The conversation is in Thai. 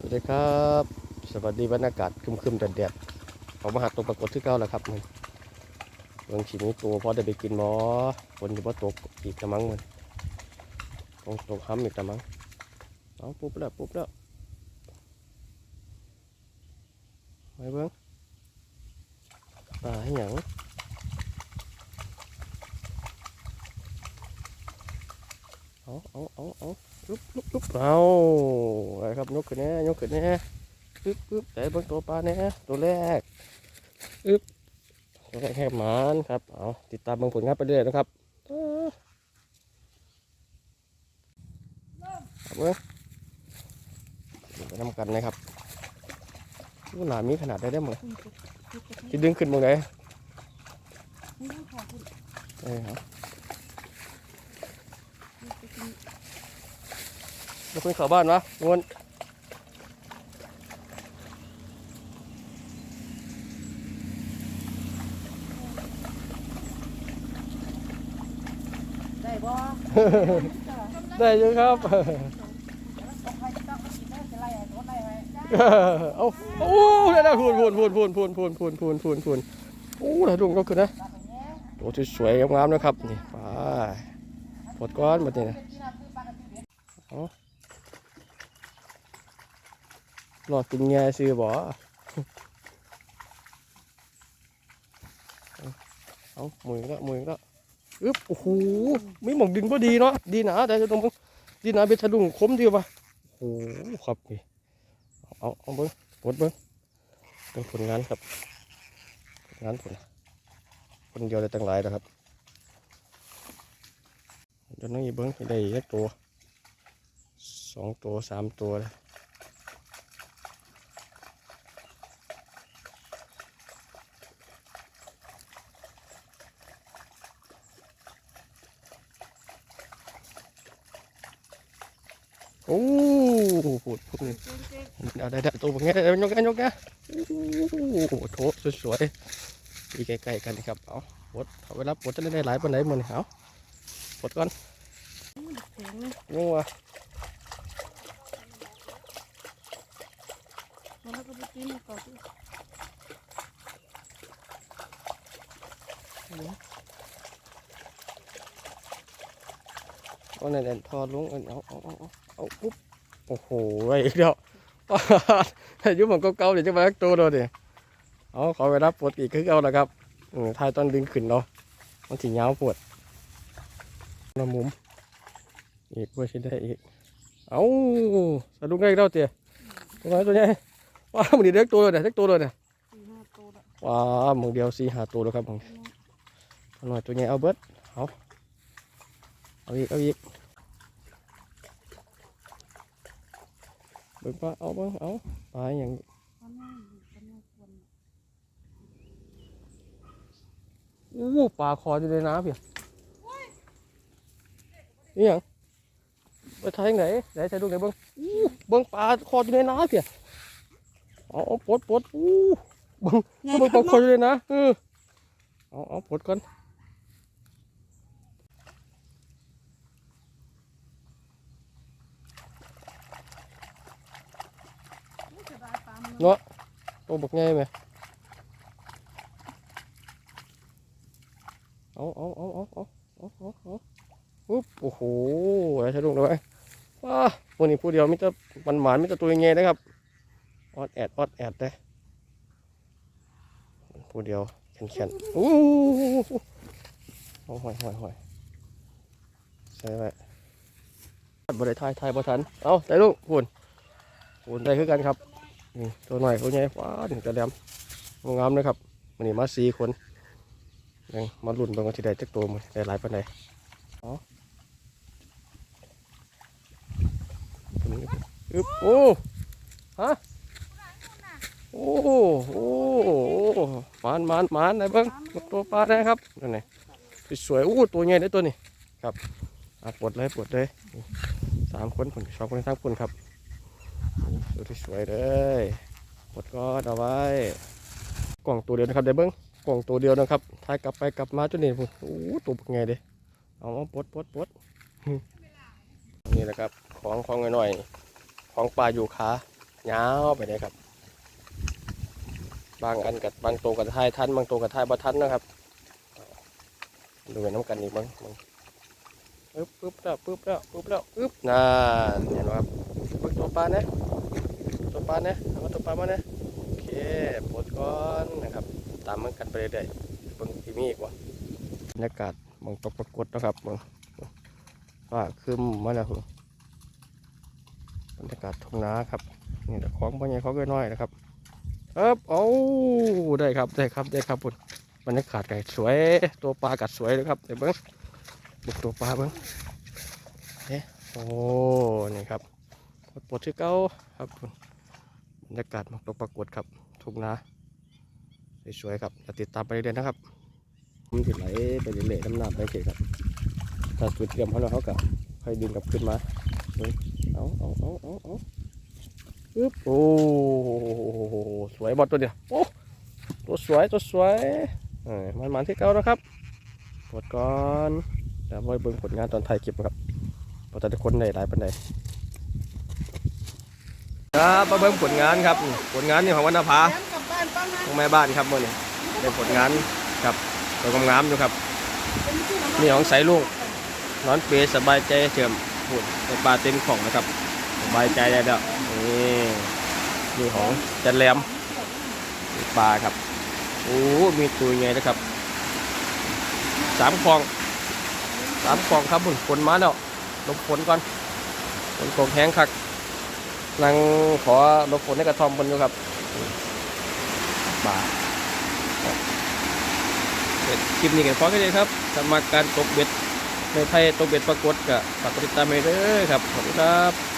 สวัสดีครับ สวัสดีบรรยากาศครึมๆแดดๆเขามาหาตัวปรากฏที่เก้าแล้วครับมันเบิ่งฉีนี้ตัวพอได้ไปกินหมอฝนอยู่บ่ตกอีกกระมังมันคงตกห้ำอีกกระมังเอาปุ๊บแล้วปุ๊บแล้วไปเบิ่งปลาให้หยัง เอาเอาเอาเอาลุกลุกลุกเอาอะไรครับยกขึ้นแน่ยกขึ้นแน่ปึ๊บปึ๊บแต่บิ่งตัวปลาแน่ตัวแรกอึ๊บตัวแรกแค่หมานครับเอาติดตามเบิ่งผลงานไปเรื่อยนะครับเอ้อเอาเบิ่งไปทำกันนะครับอู้หนามีขนาดได้ได้มั้งที่ดึงขึ้นมึงไหนเอ้ยครับ เราขึ้นเข้าบ้านวะงวนได้บ่ได้อยังครับต้องให้ต้องกินได้จะไล่รถไล่ไว้เอาโอ้ได้ได้พูนพูนพูนพูนพูนพูนพูนพูนพูนพูนโอ้ได้ดุงก็คือนะตัวที่สวยๆงามๆนะครับนี่ไปปวดก้อนหมดนี่นะเอา หลอดกินแง่ซื้อบ่เอามือก็มือก็อึ๊บโอ้โหไม่หมองดินพอดีเนาะดีหนาแต่จะตรงดีหนาเบ็ดทะลุงคมดีป่ะโอ้โหครับนี่เอาเอาเบิ้งปวดเบิ้งเป็นผลงานครับผลงานผลคนเดียวได้ตั้งหลายแล้วครับเดี๋ยวน้องอีเบิ้งให้ได้อีกตัวสองตัวสามตัวเลย โอ้พูดพูดนี่เอาได้ได้ตัวแบบนี้ได้ยกกันยกนะโอ้โหโถสวยๆอีใกล้ๆกันนี่ครับ เอาปวดเอาเวลาปวดจะได้หลายปานไหนมือนี่เอาปวดก่อนงัวแล้วก็ไปกินก่อน เอาในแดนทอลงเอาเอาเอาเอาเอาเอาปุ๊บโอ้โหไอ้เดียวอายุมันก็เก่าเดี๋ยวจะมาตัวเราดิเอาขอเวลาปวดอีกคือเอาละครับอืมทายตอนดึงขึ้นเนาะมันสียาวปวดน้ำมุมอีกเพื่อชิได้อีกเอาสะดุ้งได้อีกแล้วเตี๋ยตัวไหนตัวใหญ่ว้ามึงดีเด็กตัวเลยเนี่ยเด็กตัวเลยเนี่ยวว้ามึงเดียวสี่หาตัวแล้วครับมึงหน่อยตัวใหญ่เอาเบิดเอา เอาอีก เอาอีกเบิดปลาเอาเบิ้งเอาปลาอย่างมันไม่มันไม่ควรอู้ปลาคออยู่ในน้ำเพียนี่หยังไปทางไหนไหนใช้ดูไหนเบิ้งอู้เบิ้งปลาคออยู่ในน้ำเพียเอาเอาปลดปลดอู้เบิ้งเบิ้งปลาคออยู่ในน้ำเออเอาเอาปลดก่อน จะได้ตาม เนาะตัวบักไงไหมเอาเอาเอาเอาเอาเอาเอาเอาปุ๊บโอ้โหอะไรใช้ลูกเลยว้าวันนี้ผู้เดียวมิจะมันหมานมิจะตัวยังไงนะครับออดแอดออดแอดเลยผู้เดียวแข็งแข็งโอ้โหโอ้หอยหอยหอยใช่ไหมบริทายทายบริทันเอาใส่ลูกหุ่นหุ่นได้คือกันครับ นี่ตัวหน่อยตัวใหญ่ฟ้าถึงจะแหลมงามเลยครับวันนี้มาสี่คนยังมาลุ่นบางทีได้จักตัวมันได้หลายปานใดอ๋ออึบโอ้ฮะโอ้โหโอ้โหมานมานมานไหนเบิ้งตัวปลาได้ครับนั่นไงสวยโอ้ตัวใหญ่ได้ตัวนี้ครับปวดเลยปวดเลยสามคนผมชอบคนสามคนครับ ตัวที่สวยเลยกดก็เอาไว้ กล่องตัวเดียวนะครับเดี๋ยวเบิ้งกล่องตัวเดียวนะครับถ่ายกลับไปกลับมาจนนี่พุ่นโอ้ตัวเป็นไงเด้เอามาปดปดปดนี่แหละครับ ของของหน่อยๆของปลาอยู่ขายาไปเลยครับ บางอันกับบางตัวกับท้ายทันบางตัวกับท้ายบ่ทันนะครับดูไปน้ำกันอีกบ้างบ้างปึ๊บปึ๊บแล้วปึ๊บแล้วปึ๊บแล้วปึ๊บนั่นเห็นไหมครับเบิ่งตัวปลาเนี่ย ปลาเนี่ยเอามาตัวปลามาเนี่ยโอเคปลดก่อนนะครับ ตามมันกันไปเรื่อยๆเบิ่งที่มีอีกวะบรรยากาศมองตกปรากฏนะครับเบิ่งว่าคืมมาแล้วบรรยากาศทุ่งนาครับนี่แต่ของบางอย่างเขาก็น้อยนะครับเอ๊บโอ้ได้ครับได้ครับได้ครับปุ่นบรรยากาศไก่สวยตัวปลากัดสวยเลยครับเดี๋ยวเบิ้งบุกตัวปลาเบิ้งเอ๊ะโอ้นี่ครับปลดปลดที่เก้าครับปุ่น บรรยากาศมองตกปรากฏครับทุ่งนาสวยๆครับจะติดตามไปเรื่อยๆนะครับมันจะไหลไปเรื่อยๆน้ำหนักไปเฉยครับถ้าจุดเตรียมเขาแล้วเขาก็ค่อยดึงกลับขึ้นมาเอาเอาเอาเอาเอาอึ๊บโอ้โหสวยบอลตัวเดียวโอ้ตัวสวยตัวสวยมันมันที่เก่านะครับกดก่อนเดี๋ยวไว้เบิ่งผลงานตอนถ่ายคลิปครับพอแต่ละคนได้หลายปันใด ครับมาเบิ่งผลงานครับผลงานนี่ของวรรณภาแถมกลับบ้านป้าของแม่บ้านครับมื่อนี้ได้ผลงานครับตัวกำงามอยู่ครับนี่ของใสลุงนอนเปรย์สบายใจเฉิมพูดในปลาเต็มของนะครับสบายใจได้แล้วนี่นี่ของจันแรมนี่ปลาครับโอ้มีตัวใหญ่นะครับสามฟองสามฟองครับบุญฝนมาแล้วลบฝนก่อนฝนตกแห้งคัก นั่งขอลบฝนในกระท่อมบนอยู่ครับบาครับเสร็จคลิปนี้กันพอแค่นี้ครับสมัครการตกเบ็ดในไทยตกเบ็ดปรากฏกับฝากฏติดตามไปเด้อครับ ขอบคุณครับ